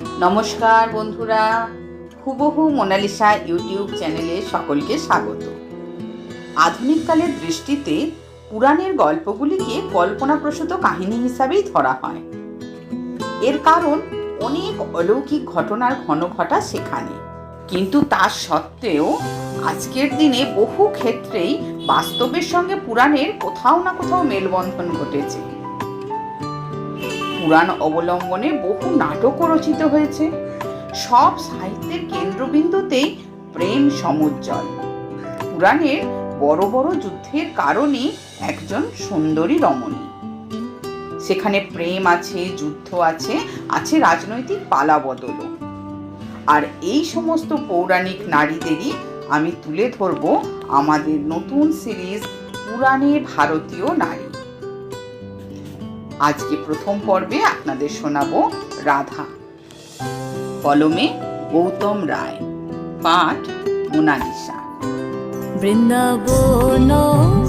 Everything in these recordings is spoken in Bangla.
নমস্কার বন্ধুরা, হুবহু মোনালিসা ইউটিউব চ্যানেলে সকলকে স্বাগত। আধুনিককালের দৃষ্টিতে পুরাণের গল্পগুলিকে কল্পনাপ্রসূত কাহিনী হিসাবেই ধরা হয়। এর কারণ অনেক অলৌকিক ঘটনার ঘন ঘটা সেখানে। কিন্তু তার সত্ত্বেও আজকের দিনে বহু ক্ষেত্রেই বাস্তবের সঙ্গে পুরাণের কোথাও না কোথাও মেলবন্ধন ঘটেছে। পুরাণ অবলম্বনে বহু নাটকও রচিত হয়েছে। সব সাহিত্যের কেন্দ্রবিন্দুতেই প্রেম সমুজ্জ্বল। পুরাণের বড় বড় যুদ্ধের কারণে একজন সুন্দরী রমণী। সেখানে প্রেম আছে, যুদ্ধ আছে আছে রাজনৈতিক পালাবদলও। আর এই সমস্ত পৌরাণিক নারীদেরই আমি তুলে ধরব আমাদের নতুন সিরিজ পুরাণে ভারতীয় নারী। আজকে প্রথম পর্বে আপনাদের শোনাবো রাধা। কলমে গৌতম রায় পাঠ মোনালিসা। বৃন্দাবন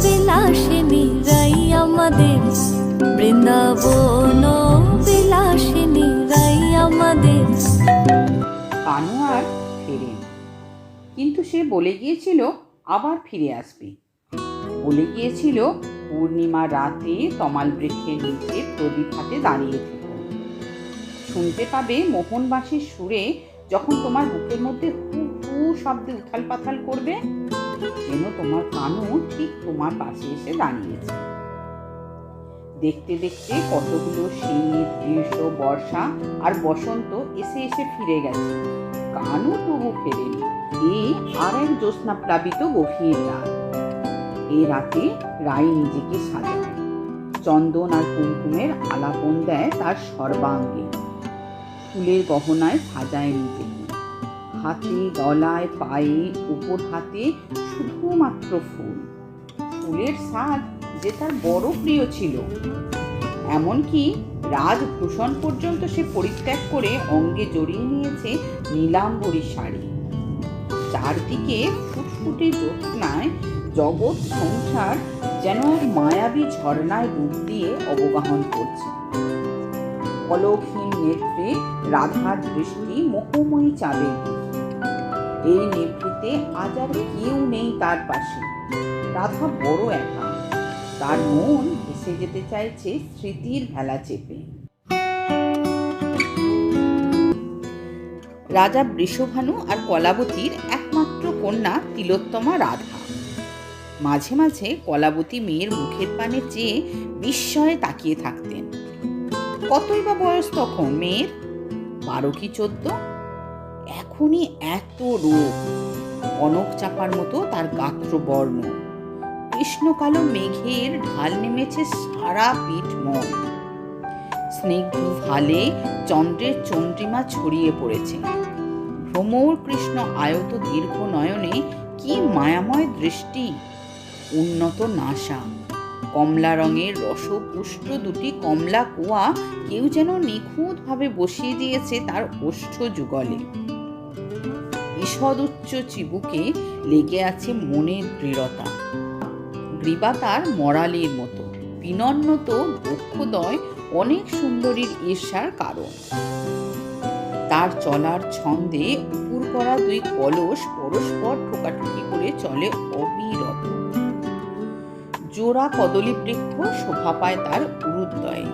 বিলাসিনী রাই আমাদের। বৃন্দাবন বিলাসিনী রাই আমাদের। কানু আর ফেরেন কিন্তু সে বলে গিয়েছিল আবার ফিরে আসবে। বলে গিয়েছিল পূর্ণিমা রাতে তমাল বৃক্ষের নিচে প্রদীপ হাতে দাঁড়িয়ে থেকো। শুনতে পাবে মোহনবাসীর সুরে যখন তোমার বুকের মধ্যে হু হু শব্দে উথাল পাথাল করবে, যেন তোমার কানু ঠিক তোমার পাশে এসে দাঁড়িয়েছে। দেখতে দেখতে কতগুলো শীত গ্রীষ্ম বর্ষা আর বসন্ত এসে এসে ফিরে গেছে। কানু তবু ফেরেনি, এ আর এক জ্যোৎস্না প্লাবিত গভীর রাত। এই রাতে রাই নিজেকে সাজায় চন্দন আর কুমকুমের আলাপন দেয় তার সর্বাঙ্গে। ফুলের গহনায় সাজায় নিজেকে। হাতে, গলায়, পায়ে, উপর হাতে শুধুমাত্র ফুল। ফুলের স্বাদ যে তার বড় প্রিয় ছিল। এমনকি রাজভূষণ পর্যন্ত সে পরিত্যাগ করে অঙ্গে জড়িয়ে নিয়েছে নীলাম্বরী শাড়ি। চারদিকে ফুটফুটে জ্যোৎস্নায় জগৎ সংসার যেন এক মায়াবী ঝর্ণায় ডুব দিয়ে অবগাহন করছে। অলৌকিক নেত্রে রাধার দৃষ্টি মোহময়ী চাঁদের এই নেত্রিতে আজ আর কেউ নেই তার পাশে। রাধা বড় একা। তার মন ভেসে যেতে চাইছে স্মৃতির ভেলা চেপে। রাজা বৃষভানু আর কলাবতীর একমাত্র কন্যা তিলোত্তমা রাধা। মাঝে মাঝে কলাবতী মেয়ের মুখের পানে চেয়ে বিস্ময়ে তাকিয়ে থাকতেন। কতই বা বয়স তখন মেয়ের? বারো কি চোদ্দ? এখনই এত রূপ কনক চাপার মতো তার গাত্র বর্ণ। কৃষ্ণকালো মেঘের ঢাল নেমেছে সারা পিঠময় স্নিগ্ধ ভালে চন্দ্রের চন্দ্রিমা ছড়িয়ে পড়েছে। ভ্রমর কৃষ্ণ আয়ত দীর্ঘ নয়নে কি মায়াময় দৃষ্টি! উন্নত নাসা কমলা রঙের রসপুষ্ট দুটি কমলা কুয়া কেউ যেন নিখুঁতভাবে বসিয়ে দিয়েছে তার ওষ্ঠ যুগলে। ঈষদ উচ্চ চিবুকে লেগে আছে মনের দৃঢ়তা। গ্রীবা তার মরালের মতো। বিনন্নত বক্ষদয় অনেক সুন্দরীর ঈর্ষার কারণ। তার চলার ছন্দে উপুর করা দুই কলস পরস্পর ঠোকাঠুকি করে চলে অবিরত। জোড়া কদলী বৃক্ষ শোভা পায় তার উরুদ্বয়ে।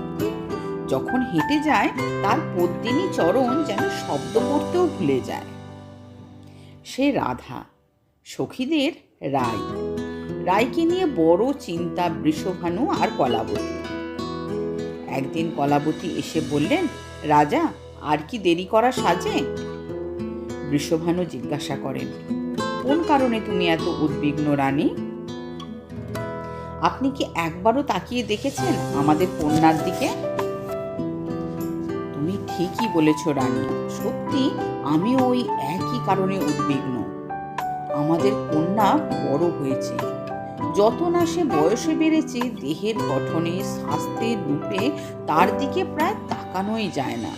যখন হেঁটে যায়, তার পদ্মিনী চরণ যেন শব্দ করতেও ভুলে যায়। সে রাধা, সখীদের রায় রায়কে নিয়ে বড় চিন্তা বৃষভানু আর কলাবতী। একদিন কলাবতী এসে বললেন, রাজা, আর কি দেরি করা সাজে? বৃষভানু জিজ্ঞাসা করেন, কোন কারণে তুমি এত উদ্বিগ্ন রানী? আপনি কি একবারও তাকিয়ে দেখেছেন আমাদের কন্যার দিকে? তুমি ঠিকই বলেছ, রানী। সত্যি আমি ওই একই কারণে উদ্বিগ্ন। আমাদের কন্যা বড় হয়েছে। যত না সে বয়সে বেড়েছে, দেহের গঠনে, স্বাস্থ্যের রূপে তার দিকে প্রায় তাকানোই যায় না।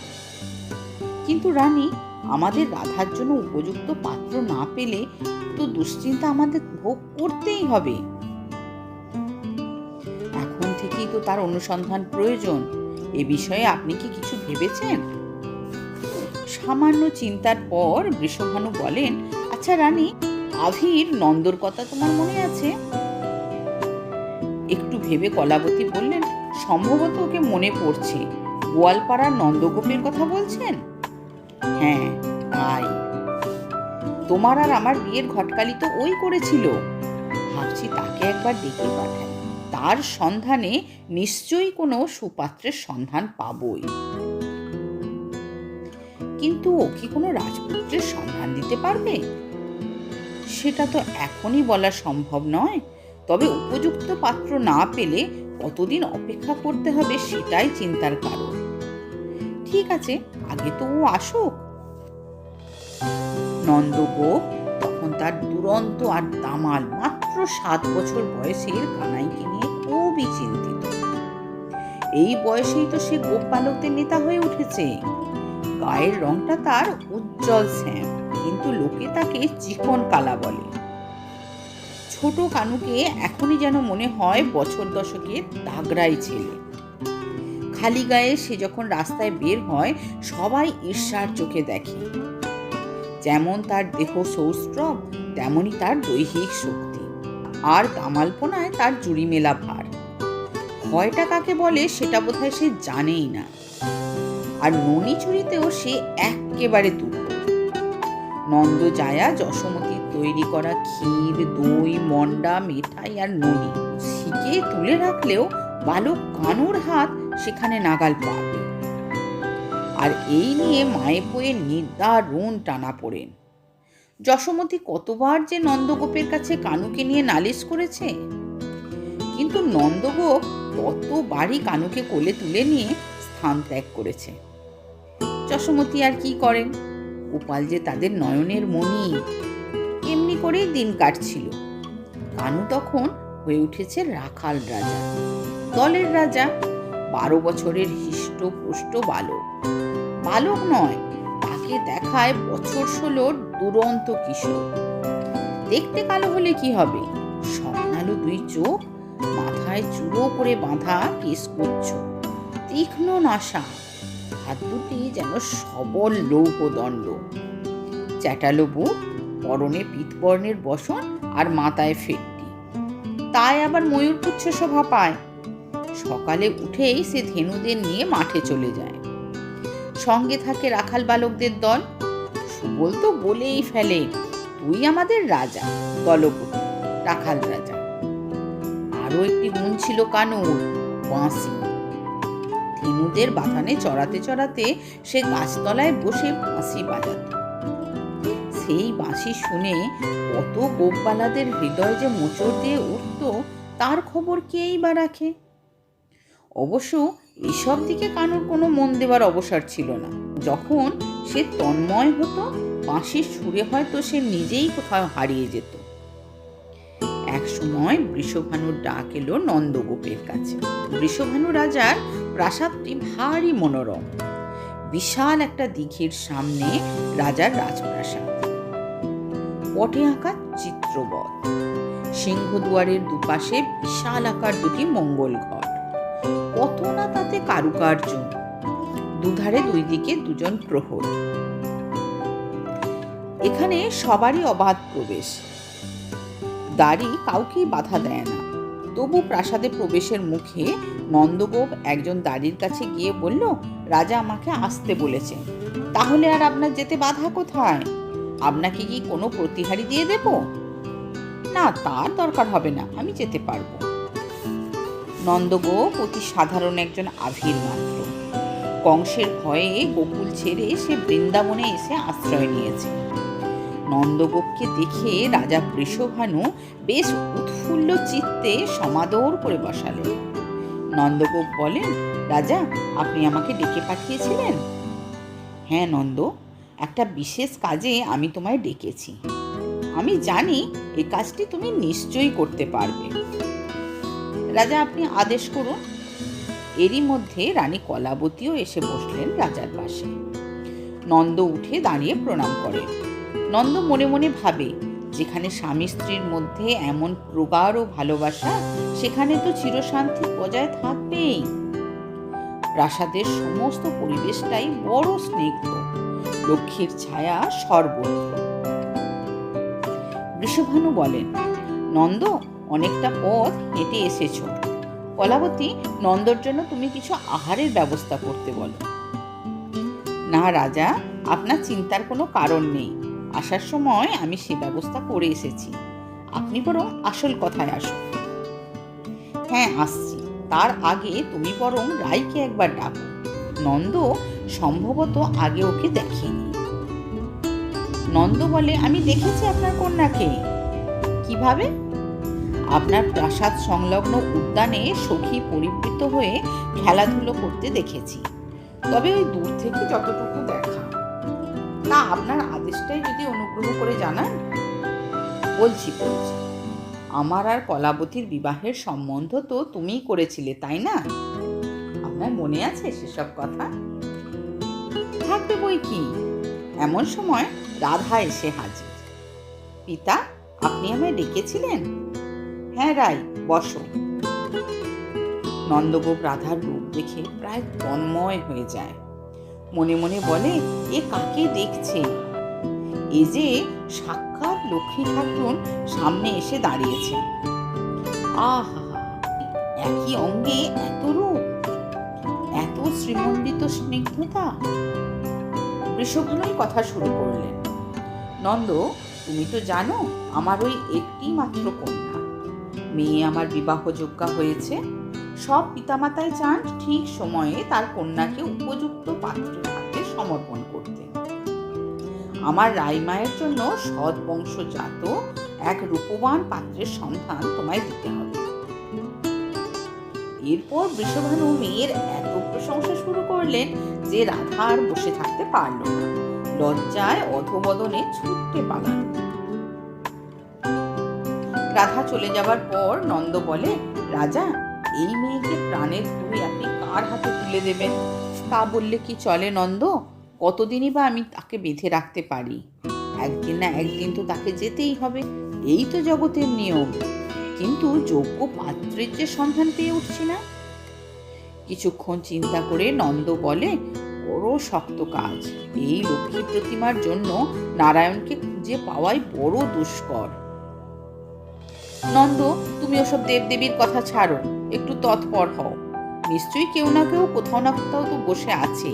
কিন্তু রানী, আমাদের রাধার জন্য উপযুক্ত পাত্র না পেলে তো দুশ্চিন্তা আমাদের ভোগ করতেই হবে। থেকেই তো তার অনুসন্ধান প্রয়োজন, এ বিষয়ে আপনি কি কিছু ভেবেছেন? সামান্য চিন্তার পর বৃষভানু বলেন আচ্ছা রানী, আভির নন্দর কথা তোমার মনে আছে? একটু ভেবে কলাবতী বললেন, সম্ভবত ওকে মনে পড়ছে। গোয়ালপাড়ার নন্দগোপের কথা বলছেন? হ্যাঁ তাই। তোমার আর আমার বিয়ের ঘটকালি তো ওই করেছিল। ভাবছি তাকে একবার ডেকে পাঠাই। তার সন্ধানে নিশ্চয়ই কোনো সুপাত্রের সন্ধান পাবই। কিন্তু ও কি কোনো রাজপুত্রের সন্ধান দিতে পারবে? সেটা তো এখনই বলা সম্ভব নয়। তবে উপযুক্ত পাত্র না পেলে কতদিন অপেক্ষা করতে হবে সেটাই চিন্তার কারণ। ঠিক আছে, আগে তো ও আসুক। নন্দগোপ তখন তার দুরন্ত আর দামাল মাত্র সাত বছর বয়সের কানাইকে নিয়ে খুবই চিন্তিত। এই বয়সেই তো সে গোপ নেতা হয়ে উঠেছে। গায়ের রংটা তার উজ্জ্বল শ্যাম কিন্তু লোকে তাকে চিকন কালা বলে। ছোট কানুকে এখনই যেন মনে হয় বছর দশকের দাগড়াই ছেলে। খালি গায়ে সে যখন রাস্তায় বের হয়, সবাই ঈর্ষার চোখে দেখে। যেমন তার দেহ সৌষ্ঠব, তেমনই তার দৈহিক শক্তি। আর কামালপনায় তার জুড়ি মেলা ভার। ভয়টা কাকে বলে সেটা বোধহয় সে জানেই না। আর ননি চুরিতেও সে একেবারে তুল্য নন্দ জায়া যশোমতীর তৈরি করা ক্ষীর, দই, মন্ডা, মিঠাই আর ননি শিকে তুলে রাখলেও বালক কানুর হাত সেখানে নাগাল পাবে। আর এই নিয়ে মায়ে বইয়ে নির্দারুণ টানা পড়েন। যশোমতী কতবার যে নন্দগোপের কাছে কানুকে নিয়ে নালিশ করেছে? কিন্তু নন্দগোপ ততবারই কানুকে কোলে তুলে নিয়ে স্থান ত্যাগ করেছে। যশোমতী আর কি করেন? গোপাল যে তাদের নয়নের মণি। এমনি করেই দিন কাটছিল। কানু তখন হয়ে উঠেছে রাখাল রাজা, দলের রাজা, বারো বছরের হিষ্ট পুষ্ট বালক। বালক নয়, তাকে দেখায় বছর ষোলোর দুরন্ত কিশোর। দেখতে কালো হলে কি হবে? স্বপ্নালু দুই চোখ মাথায় চুড়ো করে বাঁধা কেশকুচ্ছ তীক্ষ্ণ নাশা। হাত দুটি যেন সবল লৌহদণ্ড। চ্যাটালো বুক পরনে পিতবর্ণের বসন আর মাথায় ফেটটি। তাই আবার ময়ূরপুচ্ছ শোভা পায়। সকালে উঠেই সে ধেনুদের নিয়ে মাঠে চলে যায়। সঙ্গে থাকে রাখাল বালকদের দল। সুবল তো বলেই ফেলে, তুই আমাদের রাজা, দলপতি, রাখাল রাজা। আরও একটি গুণ ছিল কানুর, বাঁশি। ধেনুদের বাগানে চড়াতে চড়াতে সে গাছতলায় বসে বাঁশি বাজাত। সেই বাঁশি শুনে কত গোপবালাদের হৃদয় যে মোচড় দিয়ে উঠত, তার খবর কেই বা রাখে? অবশ্য এসব দিকে কানুর কোনো মন দেওয়ার অবসর ছিল না। যখন সে তন্ময় হতো, বাঁশির সুরে হয়তো সে নিজেই কোথাও হারিয়ে যেত। এক সময় বৃষভানুর ডাক এলো নন্দগোপের কাছে। বৃষভানু রাজার প্রাসাদটি ভারী মনোরম। বিশাল একটা দিঘির সামনে রাজার রাজপ্রাসাদ। পটে আঁকা চিত্রবৎ সিংহদুয়ারের দুপাশে বিশাল আকার দুটি মঙ্গল ঘর। কত না তাতে কারুকার্য। দুধারে দুই দিকে দুজন প্রহর। এখানে সবারই অবাধ প্রবেশ। দাড়ি কাউকেই বাধা দেয় না। তবু প্রাসাদে প্রবেশের মুখে নন্দগোপ একজন দাড়ির কাছে গিয়ে বলল, রাজা আমাকে আসতে বলেছে। তাহলে আর আপনার যেতে বাধা কোথায়? আপনাকে কি কোনো প্রতিহারি দিয়ে দেব? না, তার দরকার হবে না, আমি যেতে পারব। নন্দগোপ অতি সাধারণ একজন আভির মাত্র। কংসের ভয়ে গোকুল ছেড়ে সে বৃন্দাবনে এসে আশ্রয় নিয়েছে। নন্দগোপকে দেখে রাজা বৃষভানু বেশ উৎফুল্ল চিত্তে সমাদর করে বসালেন। নন্দগোপ বলেন, রাজা, আপনি আমাকে ডেকে পাঠিয়েছিলেন? হ্যাঁ নন্দ, একটা বিশেষ কাজে আমি তোমায় ডেকেছি। আমি জানি এই কাজটি তুমি নিশ্চয়ই করতে পারবে। রাজা, আপনি আদেশ করুন। এরই মধ্যে রানী কলাবতীও এসে বসলেন রাজার পাশে। নন্দ উঠে দাঁড়িয়ে প্রণাম করেন। নন্দ মনে মনে ভাবে, যেখানে স্বামী স্ত্রীর মধ্যে এমন প্রগাঢ় ভালোবাসা, সেখানে তো চিরশান্তি বজায় থাকবেই। প্রাসাদের সমস্ত পরিবেশটাই বড় স্নিগ্ধ, লক্ষ্মীর ছায়া সর্বত্র বৃষভানু বলেন, নন্দ, অনেকটা পথ হেঁটে এসেছ। কলাবতী নন্দর জন্য তুমি কিছু আহারের ব্যবস্থা করতে বলো। না রাজা, আপনার চিন্তার কোনো কারণ নেই। আসার সময় আমি সে ব্যবস্থা করে এসেছি। আপনি বরং আসল কথায় আসুন। হ্যাঁ আসছি। তার আগে তুমি বরং রাইকে একবার ডাকো। নন্দ সম্ভবত আগে ওকে দেখেনি। নন্দ বলে, আমি দেখেছি আপনার কন্যাকে। কীভাবে? আপনার প্রাসাদ সংলগ্ন উদ্যানে সখী পরিবৃত হয়ে খেলাধুলো করতে দেখেছি। তবে ওই দূর থেকে যতটুকু তা আপনার আদেশটাই যদি অনুগ্রহ করে জানান। বলছি বলছি, আমার আর কলাবতীর বিবাহের সম্বন্ধ তো তুমিই করেছিলে, তাই না? আপনার মনে আছে সেসব কথা? থাকবে বই কি? এমন সময় রাধা এসে হাজির। পিতা, আপনি আমায় ডেকেছিলেন? হ্যাঁ রাই, বসো। নন্দগোপ রাধার রূপ দেখে প্রায় তন্ময় হয়ে যায়। মনে মনে বলে, এ কাকে দেখছে? এ যে সাক্ষাৎ লক্ষ্মী ঠাকুর সামনে এসে দাঁড়িয়েছে। আহা, একই অঙ্গে এত রূপ, এত শ্রীমণ্ডিত স্নিগ্ধতা। বৃষভানুই কথা শুরু করলেন, নন্দ, তুমি তো জানো আমার ওই একটি মাত্র কন্যা। মেয়ে আমার বিবাহযোগ্যা হয়েছে সব পিতামাতাই চান ঠিক সময়ে তার কন্যাকে উপযুক্ত পাত্রের হাতে সমর্পণ করতে। আমার রাইমায়ের জন্য সৎ বংশজাত এক রূপবান পাত্রের সন্ধান তোমায় দিতে হবে। এরপর বৃষভানু মেয়ের এত প্রশংসা শুরু করলেন যে রাধা আর বসে থাকতে পারল না। লজ্জায় অধবদনে ছুটতে পালান রাধা চলে যাবার পর নন্দ বলে, রাজা এই মেয়েকে প্রাণের ধরে আপনি কার হাতে তুলে দেবেন? তা বললে কি চলে নন্দ? কতদিনই বা আমি তাকে বেঁধে রাখতে পারি? একদিন না একদিন তো তাকে যেতেই হবে। এই তো জগতের নিয়ম। কিন্তু যোগ্য পাত্রের যে সন্ধান পেয়ে উঠছি না। কিছুক্ষণ চিন্তা করে নন্দ বলে, বড় শক্ত কাজ। এই লক্ষ্মী প্রতিমার জন্য নারায়ণকে খুঁজে পাওয়াই বড় দুষ্কর। নন্দ, তুমি ওসব দেবদেবীর কথা ছাড়ো, একটু তৎপর হও। নিশ্চয়ই কেউ না কেউ, কোথাও না কোথাও তো বসে আছে।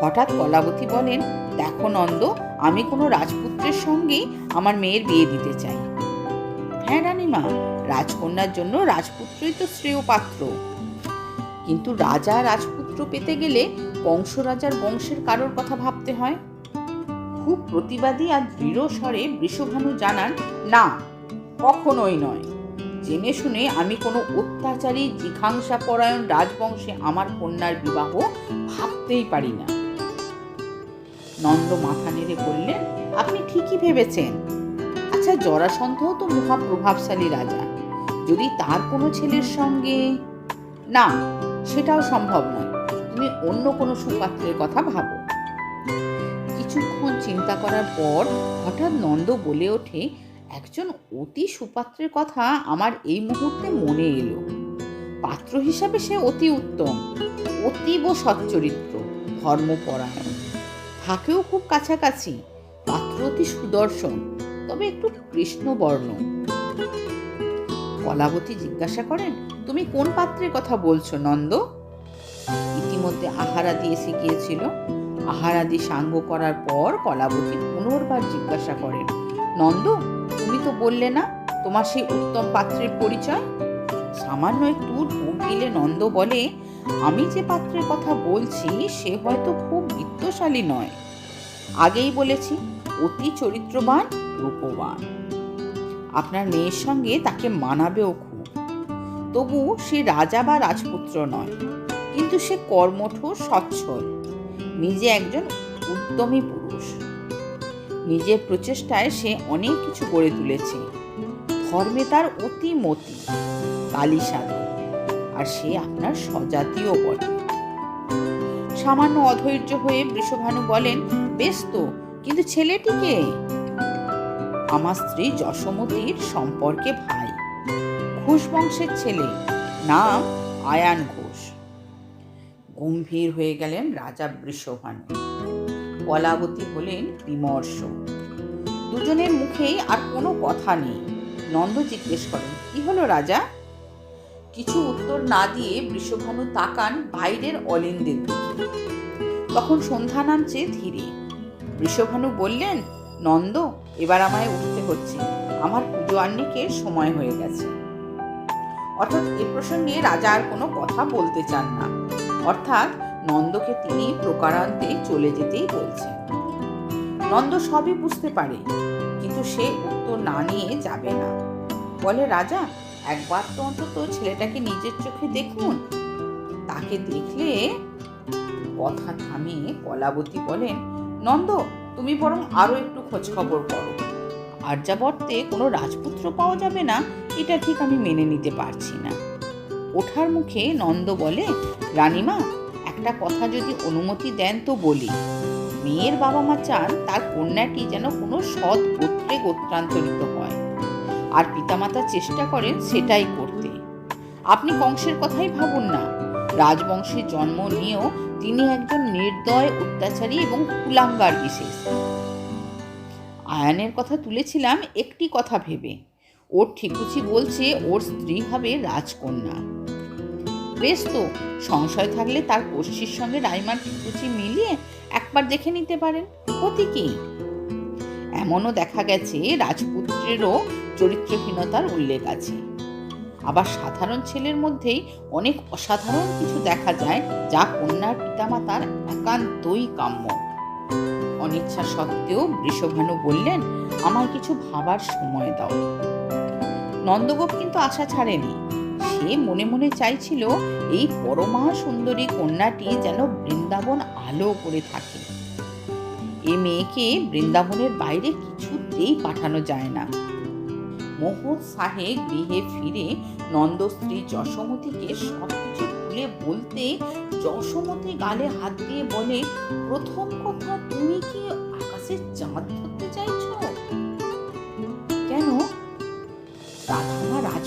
হঠাৎ কলাবতী বলেন, দেখো নন্দ, আমি কোনো রাজপুত্রের সঙ্গেই আমার মেয়ের বিয়ে দিতে চাই। হ্যাঁ রানীমা, রাজকন্যার জন্য রাজপুত্রই তো শ্রেয় পাত্র। কিন্তু রাজা রাজপুত্র পেতে গেলে কংস রাজার বংশের কারোর কথা ভাবতে হয়? খুব প্রতিবাদী আর দৃঢ় স্বরে বৃষভানু জানান, না, কখনোই নয়। জেনে শুনে আমি কোনো অত্যাচারী জিঘাংসা পরায়ণ রাজবংশে আমার কন্যার বিবাহ ভাবতেই পারি না। নন্দ মাথা নেড়ে বললেন, আপনি ঠিকই ভেবেছেন। আচ্ছা জরাসন্ধ তো মহা প্রভাবশালী রাজা। যদি তার কোনো ছেলের সঙ্গে না, সেটাও সম্ভব নয়। তুমি অন্য কোনো সুপাত্রের কথা ভাবো। কিছুক্ষণ চিন্তা করার পর হঠাৎ নন্দ বলে ওঠে, একজন অতি সুপাত্রের কথা আমার এই মুহূর্তে মনে এলো। পাত্র হিসাবে সে অতি উত্তম, অতীব সচ্চরিত্র, ধর্মপরায়ণ। থাকেও খুব কাছাকাছি, পাত্র অতি সুদর্শন, তবে একটু কৃষ্ণবর্ণ। কলাবতী জিজ্ঞাসা করেন, তুমি কোন পাত্রের কথা বলছো নন্দ? ইতিমধ্যে আহারাদি এসে গিয়েছিল আহারাদি সাঙ্গ করার পর কলাবতী পুনর্বার জিজ্ঞাসা করেন, নন্দ, তুমি তো বললে না তোমার সেই উত্তম পাত্রের পরিচয়? সামান্য একটু ঢোক গিলে নন্দ বলে, আমি যে পাত্রের কথা বলছি সে হয়তো খুব বিত্তশালী নয়। আগেই বলেছি, অতি চরিত্রবান, রূপবান। আপনার মেয়ের সঙ্গে তাকে মানাবেও খুব। তবু সে রাজা বা রাজপুত্র নয়, কিন্তু সে কর্মঠ সচ্ছল। নিজে একজন উদ্যমী পুরুষ। নিজের প্রচেষ্টায় সে অনেক কিছু গড়ে তুলেছে। ধর্মে তার অতি মতি, কালী সাধক আর সে আপনার স্বজাতীয় বটে। সামান্য অধৈর্য হয়ে বৃষভানু বলেন, বেশ তো, কিন্তু ছেলেটিকে আমার স্ত্রী যশোমতীর সম্পর্কে ভাই। ঘোষ বংশের ছেলে। নাম আয়ান ঘোষ গম্ভীর হয়ে গেলেন রাজা বৃষভানু। কলাবতী হলেন বিমর্ষ। দুজনের মুখেই আর কোনো কথা নেই। নন্দ জিজ্ঞেস করেন, কি হলো রাজা? কিছু উত্তর না দিয়ে বৃষভানু তাকান বাইরের অলিন্দের দিকে। তখন সন্ধ্যা নামছে ধীরে। বৃষভানু বললেন, নন্দ, এবার আমায় উঠতে হচ্ছে। আমার পুজো আহ্নিকের সময় হয়ে গেছে। অর্থাৎ এ প্রসঙ্গে রাজা আর কোনো কথা বলতে চান না। অর্থাৎ নন্দকে তিনি প্রকারান্তে চলে যেতেই বলছেন। নন্দ সবই বুঝতে পারে, কিন্তু সে উত্তর না নিয়ে যাবে না। বলে, রাজা, একবার তো অন্তত ছেলেটাকে নিজের চোখে দেখুন। তাকে দেখলে কথা থামিয়ে কলাবতী বলেন, নন্দ, তুমি বরং আরও একটু খোঁজ খবর করো আর্যাবর্তে কোনো রাজপুত্র পাওয়া যাবে না, এটা ঠিক আমি মেনে নিতে পারছি না। ওঠার মুখে নন্দ বলে, রানীমা, একটা কথা যদি অনুমতি দেন তো বলি। মেয়ের বাবা মা চান তার কন্যাটি যেন কোনো সৎ গোত্রে গোত্রান্তরিত হয়। আর পিতামাতা চেষ্টা করেন সেটাই করতে। আপনি কংসের কথাই ভাবুন না। রাজবংশে জন্ম নিয়েও তিনি একজন নির্দয় অত্যাচারী এবং কুলাঙ্গার বিশেষ। আয়ানের কথা তুলেছিলাম একটি কথা ভেবে। ওর ঠিকুচি বলছে ওর স্ত্রী হবে রাজকন্যা। বেশ তো, সংশয় থাকলে তার কষ্যির সঙ্গে রাইমার ঠিকুচি মিলিয়ে একবার দেখে নিতে পারেন, ক্ষতি কি? এমনও দেখা গেছে রাজপুত্রেরও চরিত্রহীনতার উল্লেখ আছে। আবার সাধারণ ছেলের মধ্যেই অনেক অসাধারণ কিছু দেখা যায় যা কন্যার পিতামাতার একান্তই কাম্য। অনিচ্ছা সত্ত্বেও বৃষভানু বললেন আমার কিছু ভাবার সময় দাও। নন্দগোপ কিন্তু আশা ছাড়েনি। সে মনে মনে চাইছিল এই পরমা সুন্দরী কন্যাটি যেন বৃন্দাবন আলো করে থাকে। এ মেয়েকে বৃন্দাবনের বাইরে কিছুতেই পাঠানো যায় না। মোহন সাহেব গৃহে ফিরে নন্দ স্ত্রী যশোমতীকে সবকিছু খুলে বলতে যশোমতী গালে হাত দিয়ে বলে, প্রথম কথা, তুমি কি আকাশের চাঁদ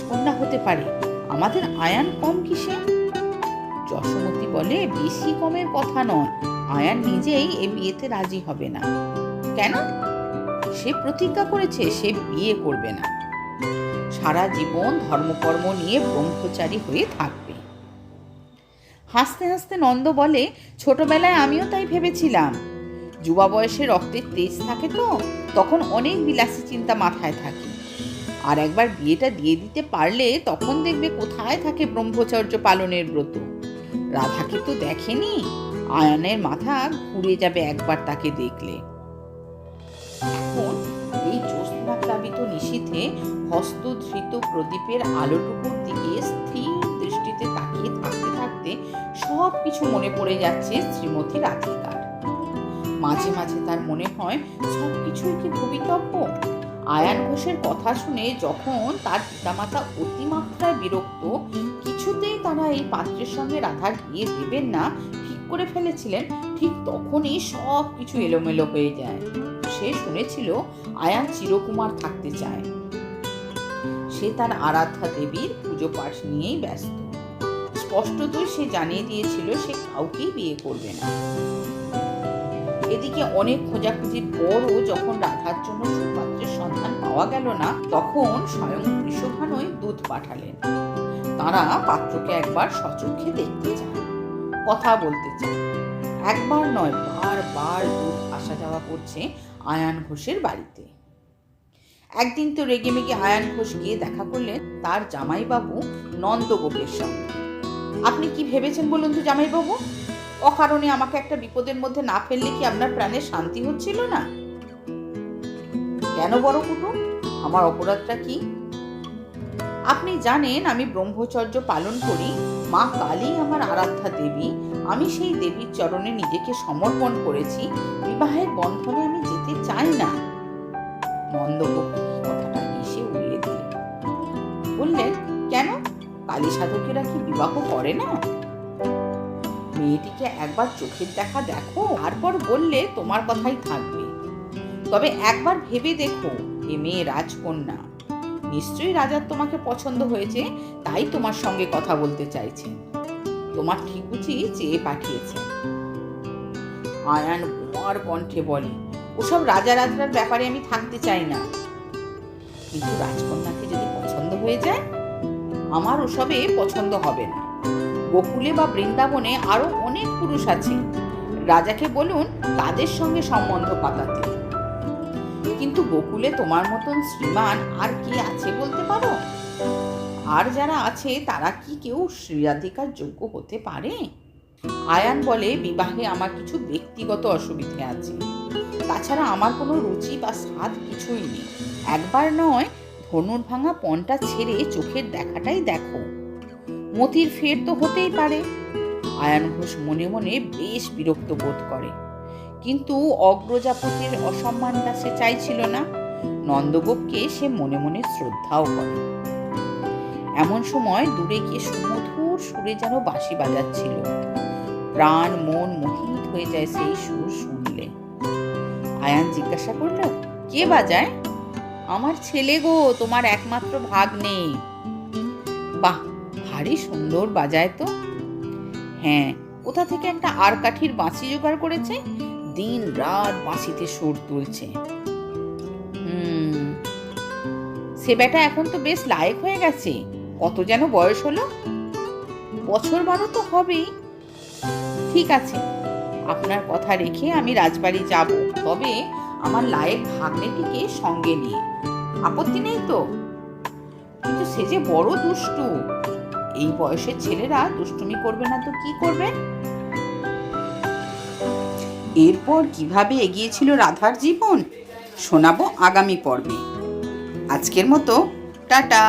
রাজকন্যা হতে পারে। আমাদের আয়ান কম কিসে? যশোমতী বলে, বেশি কমের কথা নয়। আয়ান নিজেই এ বিয়েতে রাজি হবে না। কেন? সে প্রতিজ্ঞা করেছে, সে বিয়ে করবে না। সারা জীবন ধর্মকর্ম নিয়ে ব্রহ্মচারী হয়ে থাকবে। হাসতে হাসতে নন্দ বলে, ছোটবেলায় আমিও তাই ভেবেছিলাম। যুবা বয়সে রক্তের তেজ থাকে তো, তখন অনেক বিলাসী চিন্তা মাথায় থাকে। আর একবার বিয়েটা দিয়ে দিতে পারলে তখন দেখবে কোথায় থাকে ব্রহ্মচর্য পালনের ব্রত। রাধাকে তো দেখেনি। আয়নের মাথা ঘুরে যাবে একবার তাকে দেখলে। এখন এই জ্যোৎস্না প্লাবিত নিশীথে হস্তধৃত প্রদীপের আলোটুকুর দিকে স্থির দৃষ্টিতে তাকিয়ে থাকতে থাকতে সব কিছু মনে পড়ে যাচ্ছে শ্রীমতী রাধিকার। মাঝে মাঝে তার মনে হয় সব কিছুই কি ভবিতব্য? আয়ান ঘোষের কথা শুনে যখন তার পিতামাতা অতিমাত্রায় বিরক্ত, কিছুতেই তারা এই পাত্রের সঙ্গে রাধার বিয়ে দেবেন না, ঠিক করে ফেলেছিলেন, ঠিক তখনই সব কিছু এলোমেলো হয়ে যায়। সে শুনেছিল আয়ান চিরকুমার থাকতে চায়। সে তার আরাধ্যা দেবীর পুজো পাঠ নিয়েই ব্যস্ত। স্পষ্টতই সে জানিয়ে দিয়েছিল সে কাউকেই বিয়ে করবে না। এদিকে অনেক খোঁজাখুঁজির পরও যখন রাধার জন্য সন্ধান পাওয়া গেল না, তখন স্বয়ং বৃষভানই দুধ পাঠালেন। তারা পাত্রকে একবার সচক্ষে দেখতে চান, কথা বলতে চান। একবার নয়, বারবার দুধ আসা যাওয়া করছে আয়ান ঘোষের বাড়িতে। একদিন তো রেগে মেগে আয়ান ঘোষ গিয়ে দেখা করলেন তার জামাইবাবু নন্দগোপের সঙ্গে। আপনি কি ভেবেছেন বলুন তো জামাইবাবু? অকারণে আমাকে একটা বিপদের মধ্যে না ফেললে কি আপনার প্রাণের শান্তি হচ্ছিল না? কেন বড় কুটুম? আমার অপরাধটা কি? আপনি জানেন আমি ব্রহ্মচর্য পালন করি, মা কালী আমার আরাধ্যা দেবী, আমি সেই দেবীর চরণে নিজেকে সমর্পণ করেছি, বিবাহের বন্ধনে আমি যেতে চাই না। বললেন, কেন? কালী সাধকেরা কি বিবাহ করে না? মেয়েটিকে একবার চোখের দেখা দেখো, তারপর বললে তোমার কথাই থাকবে। তবে একবার ভেবে দেখো এ মেয়ে রাজকন্যা। নিশ্চয়ই রাজার তোমাকে পছন্দ হয়েছে, তাই তোমার সঙ্গে কথা বলতে চাইছে। তোমার ঠিক ঠিকুচি চেয়ে পাঠিয়েছে। আয়ান বোমার কণ্ঠে বলে, ওসব রাজা রাজার ব্যাপারে আমি থাকতে চাই না। কিন্তু রাজকন্যাকে যদি পছন্দ হয়ে যায়, আমার ওসবে পছন্দ হবে না। গোকুলে বা বৃন্দাবনে আরও অনেক পুরুষ আছে। রাজাকে বলুন, তাদের সঙ্গে সম্বন্ধ পাতাতে। কিন্তু গোকুলে তোমার মতন শ্রীমান আর কে আছে বলতে পারো? আর যারা আছে, তারা কি কেউ শ্রীরাধিকার যোগ্য হতে পারে? আয়ান বলে, বিবাহে আমার কিছু ব্যক্তিগত অসুবিধে আছে। তাছাড়া আমার কোনো রুচি বা স্বাদ কিছুই নেই। একবার নয়, ধনুর ভাঙা পণটা ছেড়ে চোখের দেখাটাই দেখো। মতির ফের তো হতেই পারে। আয়ান ঘোষ মনে মনে বেশ বিরক্ত বোধ করে। কিন্তু অগ্রজাপতির অসম্মানটা সে চাইছিল না। নন্দগোপকে সে মনে মনে শ্রদ্ধাও করে। এমন সময় দূরে গিয়ে সুমধুর সুরে যেন বাঁশি বাজাচ্ছিল। প্রাণ, মন মোহিত হয়ে যায় সেই সুর শুনলে। আয়ান জিজ্ঞাসা করল, কে বাজায়? আমার ছেলে গো, তোমার একমাত্র ভাগ নেই বাহ, ভারী সুন্দর বাজায় তো? হ্যাঁ কোথা থেকে একটা আর কাঠির বাঁশি জোগাড় করেছে? দিন রাত বাঁশিতে সুর তুলছে। হুম। সে বেটা এখন তো বেশ লায়ক হয়ে গেছে। কত যেন বয়স হলো। বছর বারো তো হবেই। ঠিক আছে, আপনার কথা রেখে আমি রাজবাড়ি যাব। তবে আমার লায়েক ভাগ্নেটিকে সঙ্গে নিয়ে। আপত্তি নেই তো? কিন্তু সে যে বড় দুষ্টু। এই বয়সের ছেলেরা দুষ্টুমি করবে না তো কি করবে? এরপর কীভাবে এগিয়েছিল রাধার জীবন শোনাবো আগামী পর্বে। আজকের মতো টাটা!